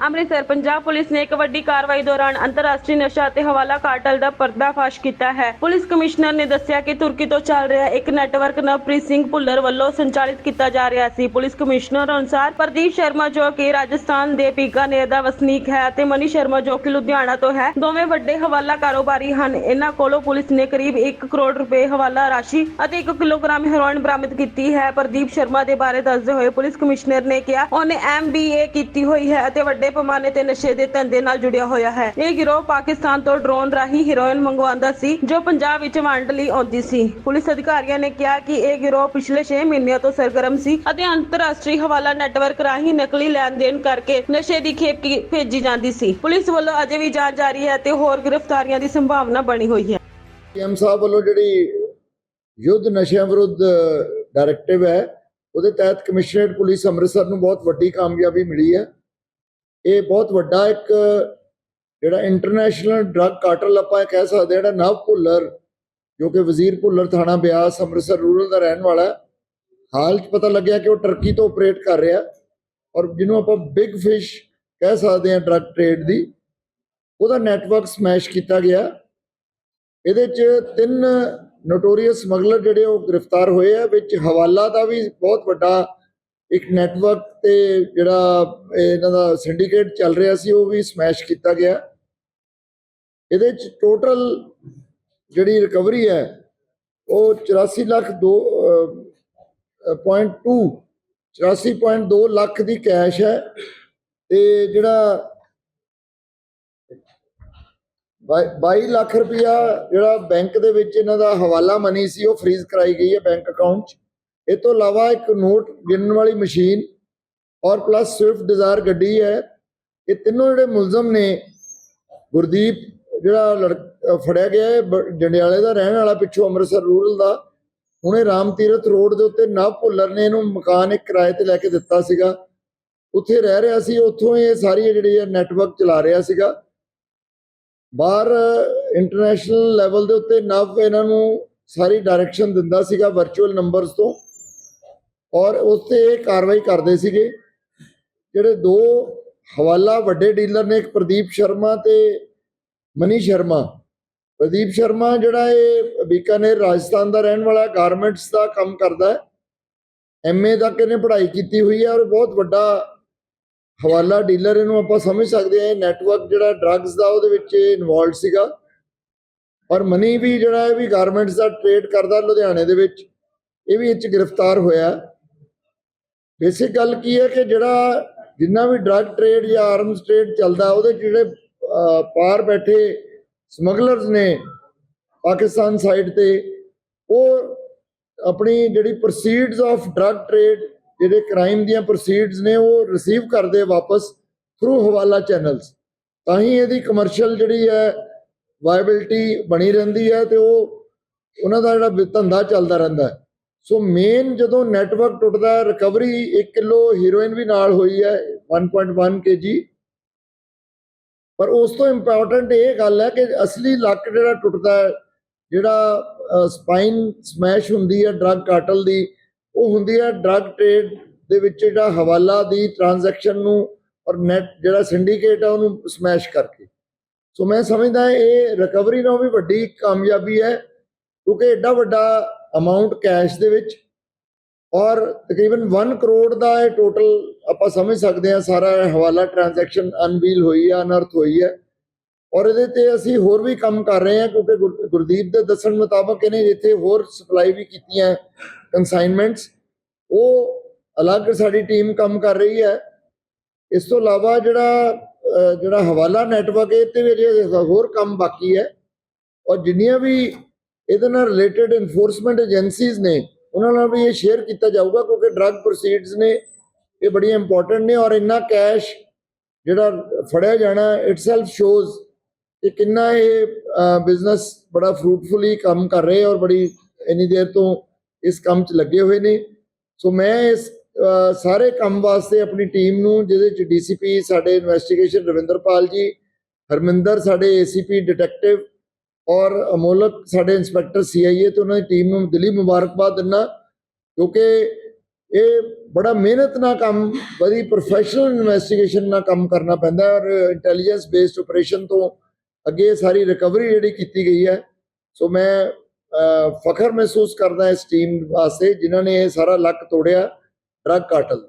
Amritsar Punjab police ਨੇ ਇੱਕ ਵੱਡੀ ਕਾਰਵਾਈ ਦੌਰਾਨ ਅੰਤਰਰਾਸ਼ਟਰੀ ਨਸ਼ਾ ਅਤੇ ਹਵਾਲਾ ਕਾਰਟਲ ਦਾ ਪਰਦਾਫਾਸ਼ ਕੀਤਾ ਹੈ। ਪੁਲਿਸ ਕਮਿਸ਼ਨਰ ਨੇ ਦੱਸਿਆ ਕਿ ਤੁਰਕੀ ਤੋਂ ਚੱਲ ਰਿਹਾ ਇੱਕ ਨੈਟਵਰਕ ਨਵਪ੍ਰੀਤ ਸਿੰਘ ਭੁੱਲਰ ਵੱਲੋਂ ਸੰਚਾਲਿਤ ਕੀਤਾ ਜਾ ਰਿਹਾ ਸੀ। ਪੁਲਿਸ ਕਮਿਸ਼ਨਰ ਅਨੁਸਾਰ ਪ੍ਰਦੀਪ ਸ਼ਰਮਾ ਜੋ ਕਿ ਰਾਜਸਥਾਨ ਦੇ ਬੀਕਾਨੇਰ ਦਾ ਵਸਨੀਕ ਹੈ ਅਤੇ ਮਨੀ ਸ਼ਰਮਾ ਜੋ ਕਿ ਲੁਧਿਆਣਾ ਤੋਂ ਹੈ, ਦੋਵੇਂ ਵੱਡੇ ਹਵਾਲਾ ਕਾਰੋਬਾਰੀ ਹਨ। ਇਹਨਾਂ ਕੋਲੋਂ ਪੁਲਿਸ ਨੇ ਕਰੀਬ 1 ਕਰੋੜ ਰੁਪਏ ਹਵਾਲਾ ਰਾਸ਼ੀ ਅਤੇ 1 ਕਿਲੋਗ੍ਰਾਮ ਹੈਰੋਇਨ ਬਰਾਮਦ ਕੀਤੀ ਹੈ। ਪ੍ਰਦੀਪ ਸ਼ਰਮਾ ਦੇ ਬਾਰੇ ਦੱਸਦੇ ਹੋਏ ਪੁਲਿਸ ਕਮਿਸ਼ਨਰ ਨੇ ਕਿਹਾ, ਉਹਨੇ ਐਮਬੀਏ ਕੀਤੀ ਹੋਈ ਹੈ ਅਤੇ ਵੱਡੇ ਪੈਮਾਨੇ ਤੇ ਨਸ਼ੇ ਦੇ ਧੰਦੇ ਨਾਲ ਜੁੜਿਆ ਹੋਇਆ ਹੈ। ਇਹ ਗਿਰੋਹ ਪਾਕਿਸਤਾਨ ਤੋਂ ਡਰੋਨ ਰਾਹੀਂ ਹੈਰੋਇਨ ਮੰਗਵਾਉਂਦਾ ਸੀ, ਜੋ ਪੰਜਾਬ ਵਿੱਚ ਵੰਡ ਲਈ ਆਉਂਦੀ ਸੀ। ਪੁਲਿਸ ਅਧਿਕਾਰੀਆਂ ਨੇ ਕਿਹਾ ਕਿ ਇਹ ਗਿਰੋਹ ਪਿਛਲੇ 6 ਮਹੀਨਿਆਂ ਤੋਂ ਸਰਗਰਮ ਸੀ ਅਤੇ ਅੰਤਰਰਾਸ਼ਟਰੀ ਹਵਾਲਾ ਨੈਟਵਰਕ ਰਾਹੀਂ ਨਕਲੀ ਲੈਣ ਦੇਣ ਕਰਕੇ ਨਸ਼ੇ ਦੀ ਖੇਪ ਭੇਜੀ ਜਾਂਦੀ ਸੀ। ਪੁਲਿਸ ਵੱਲੋਂ ਅਜੇ ਵੀ ਜਾਂਚ ਜਾਰੀ ਹੈ ਤੇ ਹੋਰ ਗ੍ਰਿਫਤਾਰੀਆਂ ਦੀ ਸੰਭਾਵਨਾ ਬਣੀ ਹੋਈ ਹੈ। ਐਮ ਸਾਹਿਬ ਵੱਲੋਂ ਜਿਹੜੀ ਯੁੱਧ ਨਸ਼ਿਆਂ ਵਿਰੁੱਧ ਡਾਇਰੈਕਟਿਵ ਹੈ, ਉਹਦੇ ਤਹਿਤ ਕਮਿਸ਼ਨਰੇਟ ਪੁਲਿਸ ਅੰਮ੍ਰਿਤਸਰ ਨੂੰ ਬਹੁਤ ਵੱਡੀ ਕਾਮਯਾਬੀ ਮਿਲੀ ਹੈ। ਇਹ ਬਹੁਤ ਵੱਡਾ ਇੱਕ ਜਿਹੜਾ ਇੰਟਰਨੈਸ਼ਨਲ ਡਰੱਗ ਕਾਰਟਲ ਆਪਾਂ ਇਹ ਕਹਿ ਸਕਦੇ ਹਾਂ, ਜਿਹੜਾ ਨਵ ਭੁੱਲਰ ਜੋ ਕਿ ਵਜ਼ੀਰ ਭੁੱਲਰ ਥਾਣਾ ਬਿਆਸ ਅੰਮ੍ਰਿਤਸਰ ਰੂਰਲ ਦਾ ਰਹਿਣ ਵਾਲਾ ਹਾਲ 'ਚ ਪਤਾ ਲੱਗਿਆ ਕਿ ਉਹ ਟਰਕੀ ਤੋਂ ਆਪਰੇਟ ਕਰ ਰਿਹਾ ਔਰ ਜਿਹਨੂੰ ਆਪਾਂ ਬਿਗ ਫਿਸ਼ ਕਹਿ ਸਕਦੇ ਹਾਂ ਡਰੱਗ ਟ੍ਰੇਡ ਦੀ ਉਹਦਾ ਨੈਟਵਰਕ ਸਮੈਸ਼ ਕੀਤਾ ਗਿਆ ਇਹਦੇ ਚ ਤਿੰਨ ਨੋਟੋਰੀਅਸ ਸਮਗਲਰ ਜਿਹੜੇ ਉਹ ਗ੍ਰਿਫਤਾਰ ਹੋਏ ਆ ਵਿੱਚ ਹਵਾਲਾ ਦਾ ਵੀ ਬਹੁਤ ਵੱਡਾ ਇੱਕ ਨੈਟਵਰਕ ਤੇ ਜਿਹੜਾ ਇਹਨਾਂ ਦਾ ਸਿੰਡੀਕੇਟ ਚੱਲ ਰਿਹਾ ਸੀ, ਉਹ ਵੀ ਸਮੈਸ਼ ਕੀਤਾ ਗਿਆ। ਇਹਦੇ ਚ ਟੋਟਲ ਜਿਹੜੀ ਰਿਕਵਰੀ ਹੈ, ਉਹ 84 ਲੱਖ 2 0.2 84.2 ਲੱਖ ਦੀ ਕੈਸ਼ ਹੈ। ਤੇ ਜਿਹੜਾ 22 ਲੱਖ ਰੁਪਇਆ ਜਿਹੜਾ ਬੈਂਕ ਦੇ ਵਿੱਚ ਇਹਨਾਂ ਦਾ ਹਵਾਲਾ ਮਨੀ ਸੀ, ਉਹ ਫ੍ਰੀਜ਼ ਕਰਾਈ ਗਈ ਹੈ ਬੈਂਕ ਅਕਾਊਂਟ 'ਚ। ਇਹ ਤੋਂ ਇਲਾਵਾ ਇੱਕ ਨੋਟ ਗਿਣਨ ਵਾਲੀ ਮਸ਼ੀਨ ਔਰ ਪਲੱਸ ਸਵਿਫਟ ਡਿਜ਼ਾਇਰ ਗੱਡੀ ਹੈ। ਇਹ ਤਿੰਨੋਂ ਜਿਹੜੇ ਮੁਲਜ਼ਮ ਨੇ, ਗੁਰਦੀਪ ਜਿਹੜਾ ਲੜਕ- ਫੜਿਆ ਗਿਆ ਹੈ, ਬ- ਜੰਡਿਆਲੇ ਦਾ, ਰਹਿਣ ਵਾਲਾ ਪਿੱਛੋਂ ਅੰਮ੍ਰਿਤਸਰ ਰੂਰਲ ਦਾ। ਹੁਣੇ ਰਾਮ ਤੀਰਥ ਰੋਡ ਦੇ ਉੱਤੇ ਨਵ ਭੁੱਲਰ ਨੇ ਇਹਨੂੰ ਮਕਾਨ ਇੱਕ ਕਿਰਾਏ ਤੇ ਲੈ ਕੇ ਦਿੱਤਾ ਸੀਗਾ। ਉੱਥੇ ਰਹਿ ਰਿਹਾ ਸੀ, ਉੱਥੋਂ ਇਹ ਸਾਰੀ ਜਿਹੜੀ ਹੈ ਨੈਟਵਰਕ ਚਲਾ ਰਿਹਾ ਸੀਗਾ। ਬਾਹਰ ਇੰਟਰਨੈਸ਼ਨਲ ਲੈਵਲ ਦੇ ਉੱਤੇ ਨਵ ਇਹਨਾਂ ਨੂੰ ਸਾਰੀ ਡਾਇਰੈਕਸ਼ਨ ਦਿੰਦਾ ਸੀਗਾ ਵਰਚੁਅਲ ਨੰਬਰਸ ਤੋਂ। ਔਰ ਉਸ ਤੇ ਇਹ ਕਾਰਵਾਈ ਕਰਦੇ ਸੀਗੇ। ਜਿਹੜੇ ਦੋ ਹਵਾਲਾ ਵੱਡੇ ਡੀਲਰ ਨੇ, ਇੱਕ ਪ੍ਰਦੀਪ ਸ਼ਰਮਾ ਤੇ ਮਨੀ ਸ਼ਰਮਾ। ਪ੍ਰਦੀਪ ਸ਼ਰਮਾ ਜਿਹੜਾ ਇਹ ਬੀਕਾਨੇਰ, ਰਾਜਸਥਾਨ ਦਾ ਰਹਿਣ ਵਾਲਾ, ਗਾਰਮੈਂਟਸ ਦਾ ਕੰਮ ਕਰਦਾ ਹੈ। ਐਮਏ ਤੱਕ ਇਹਨੇ ਪੜ੍ਹਾਈ ਕੀਤੀ ਹੋਈ ਹੈ ਔਰ ਬਹੁਤ ਵੱਡਾ ਹਵਾਲਾ ਡੀਲਰ ਇਹਨੂੰ ਆਪਾਂ ਸਮਝ ਸਕਦੇ ਹਾਂ। ਇਹ ਨੈਟਵਰਕ ਜਿਹੜਾ ਡਰੱਗਸ ਦਾ ਉਹਦੇ ਵਿੱਚ ਇਨਵੋਲਡ ਸੀਗਾ। ਔਰ ਮਨੀ ਵੀ ਜਿਹੜਾ ਇਹ ਵੀ ਗਾਰਮੈਂਟਸ ਦਾ ਟ੍ਰੇਡ ਕਰਦਾ ਲੁਧਿਆਣੇ ਦੇ ਵਿੱਚ। ਇਹ ਵੀ ਇਹ 'ਚ ਗ੍ਰਿਫਤਾਰ ਹੋਇਆ। ਬੇਸਿਕ ਗੱਲ ਕੀ ਹੈ ਕਿ ਜਿਹੜਾ ਜਿੰਨਾ ਵੀ ਡਰੱਗ ਟ੍ਰੇਡ ਜਾਂ ਆਰਮਸ ਟ੍ਰੇਡ ਚੱਲਦਾ, ਉਹਦੇ 'ਚ ਜਿਹੜੇ ਪਾਰ ਬੈਠੇ ਸਮਗਲਰਸ ਨੇ ਪਾਕਿਸਤਾਨ ਸਾਈਡ ਤੇ, ਉਹ ਆਪਣੀ ਜਿਹੜੀ ਪ੍ਰੋਸੀਡਸ ਆਫ ਡਰੱਗ ਟ੍ਰੇਡ ਜਿਹੜੇ ਕ੍ਰਾਈਮ ਦੀਆਂ ਪ੍ਰੋਸੀਡਸ ਨੇ, ਉਹ ਰਿਸੀਵ ਕਰਦੇ ਵਾਪਸ ਥਰੂ ਹਵਾਲਾ ਚੈਨਲਸ ਤਾਂ ਹੀ ਇਹਦੀ ਕਮਰਸ਼ੀਅਲ ਜਿਹੜੀ ਹੈ ਵਾਇਬਿਲਟੀ ਬਣੀ ਰਹਿੰਦੀ ਹੈ ਤੇ ਉਹ, ਉਹਨਾਂ ਦਾ ਜਿਹੜਾ ਧੰਦਾ ਚੱਲਦਾ ਰਹਿੰਦਾ ਹੈ। ਸੋ ਮੇਨ ਜਦੋਂ ਨੈਟਵਰਕ ਟੁੱਟਦਾ ਰਿਕਵਰੀ 1 ਕਿਲੋ ਹੀਰੋਇਨ ਵੀ ਨਾਲ ਹੋਈ ਹੈ 1.1 ਕੇਜੀ ਪਰ ਉਸ ਤੋਂ ਇੰਪੋਰਟੈਂਟ ਇਹ ਗੱਲ ਹੈ ਕਿ ਅਸਲੀ ਲੱਕ ਜਿਹੜਾ ਟੁੱਟਦਾ ਹੈ, ਜਿਹੜਾ ਸਪਾਈਨ ਸਮੈਸ਼ ਹੁੰਦੀ ਹੈ ਡਰੱਗ ਕਾਟਲ ਦੀ, ਉਹ ਹੁੰਦੀ ਹੈ ਡਰੱਗ ਟ੍ਰੇਡ ਦੇ ਵਿੱਚ ਜਿਹੜਾ ਹਵਾਲਾ ਦੀ ਟ੍ਰਾਂਜੈਕਸ਼ਨ ਨੂੰ ਔਰ ਨੈਟ ਜਿਹੜਾ ਸਿੰਡੀਕੇਟ ਹੈ ਉਹਨੂੰ ਸਮੈਸ਼ ਕਰਕੇ। ਸੋ ਮੈਂ ਸਮਝਦਾ ਇਹ ਰਿਕਵਰੀ ਨਾਲੋਂ ਵੀ ਵੱਡੀ ਕਾਮਯਾਬੀ ਹੈ, ਕਿਉਂਕਿ ਐਡਾ ਵੱਡਾ ਅਮਾਉਂਟ ਕੈਸ਼ ਦੇ ਵਿੱਚ। ਔਰ ਤਕਰੀਬਨ 1 ਕਰੋੜ ਦਾ ਇਹ ਟੋਟਲ ਆਪਾਂ ਸਮਝ ਸਕਦੇ ਹਾਂ ਸਾਰਾ ਹਵਾਲਾ ਟ੍ਰਾਂਜੈਕਸ਼ਨ ਅਨਵੀਲ ਹੋਈ ਹੈ ਅਨਰਥ ਹੋਈ ਹੈ ਔਰ ਇਹਦੇ ਤੇ ਅਸੀਂ ਹੋਰ ਵੀ ਕੰਮ ਕਰ ਰਹੇ ਹਾਂ ਕਿਉਂਕਿ ਗੁਰ- ਗੁਰਦੀਪ ਦੇ ਦੱਸਣ ਮੁਤਾਬਕ ਇਹਨੇ ਜਿੱਥੇ ਹੋਰ ਸਪਲਾਈ ਵੀ ਕੀਤੀਆਂ ਕਨਸਾਈਨਮੈਂਟਸ ਉਹ ਅਲੱਗ ਸਾਡੀ ਟੀਮ ਕੰਮ ਕਰ ਰਹੀ ਹੈ। ਇਸ ਤੋਂ ਇਲਾਵਾ ਜਿਹੜਾ ਜਿਹੜਾ ਹਵਾਲਾ ਨੈਟਵਰਕ ਹੈ ਤੇ ਵੀ ਅਜੇ ਹੋਰ ਕੰਮ ਬਾਕੀ ਹੈ। ਔਰ ਜਿੰਨੀਆਂ ਵੀ ਇਹਦੇ ਨਾਲ ਰਿਲੇਟਡ ਇਨਫੋਰਸਮੈਂਟ ਏਜੰਸੀਜ਼ ਨੇ, ਉਹਨਾਂ ਨਾਲ ਵੀ ਇਹ ਸ਼ੇਅਰ ਕੀਤਾ ਜਾਊਗਾ ਕਿਉਂਕਿ ਡਰੱਗ ਪ੍ਰੋਸੀਡਸ ਨੇ, ਇਹ ਬੜੀਆਂ ਇੰਪੋਰਟੈਂਟ ਨੇ ਔਰ ਇੰਨਾ ਕੈਸ਼ ਜਿਹੜਾ ਫੜਿਆ ਜਾਣਾ ਇਟਸੈਲਫ ਸ਼ੋਜ਼ ਕਿ ਕਿੰਨਾ ਇਹ ਬਿਜ਼ਨਸ ਬੜਾ ਫਰੂਟਫੁਲੀ ਕੰਮ ਕਰ ਰਹੇ ਔਰ ਬੜੀ ਇੰਨੀ ਦੇਰ ਤੋਂ ਇਸ ਕੰਮ 'ਚ ਲੱਗੇ ਹੋਏ ਨੇ। ਸੋ ਮੈਂ ਇਸ ਸਾਰੇ ਕੰਮ ਵਾਸਤੇ ਆਪਣੀ ਟੀਮ ਨੂੰ, ਜਿਹਦੇ 'ਚ ਡੀਸੀਪੀ ਸਾਡੇ ਇਨਵੈਸਟੀਗੇਸ਼ਨ ਰਵਿੰਦਰਪਾਲ ਜੀ, ਹਰਮਿੰਦਰ, ਸਾਡੇ ਏਸੀਪੀ ਡਿਟੈਕਟਿਵ ਔਰ ਅਮੋਲਕ ਸਾਡੇ ਇੰਸਪੈਕਟਰ ਸੀਆਈਏ ਤੇ ਉਹਨਾਂ ਦੀ ਟੀਮ ਨੂੰ ਦਿਲੀ ਮੁਬਾਰਕਬਾਦ ਦਿੰਦਾ ਕਿਉਂਕਿ ਇਹ ਬੜਾ ਮਿਹਨਤ ਨਾਲ ਕੰਮ ਬੜੀ ਪ੍ਰੋਫੈਸ਼ਨਲ ਇਨਵੈਸਟੀਗੇਸ਼ਨ ਨਾਲ ਕੰਮ ਕਰਨਾ ਪੈਂਦਾ ਹੈ ਔਰ ਇੰਟੈਲੀਜੈਂਸ ਬੇਸਡ ਆਪਰੇਸ਼ਨ ਤੋਂ ਅੱਗੇ ਇਹ ਸਾਰੀ ਰਿਕਵਰੀ ਜਿਹੜੀ ਕੀਤੀ ਗਈ ਹੈ ਸੋ ਮੈਂ ਅਹ, ਫਖਰ ਮਹਿਸੂਸ ਕਰਦਾ ਇਸ ਟੀਮ ਵਾਸਤੇ ਜਿਨ੍ਹਾਂ ਨੇ ਇਹ ਸਾਰਾ ਲੱਕ ਤੋੜਿਆ ਡਰੱਗ ਕਾਟਲ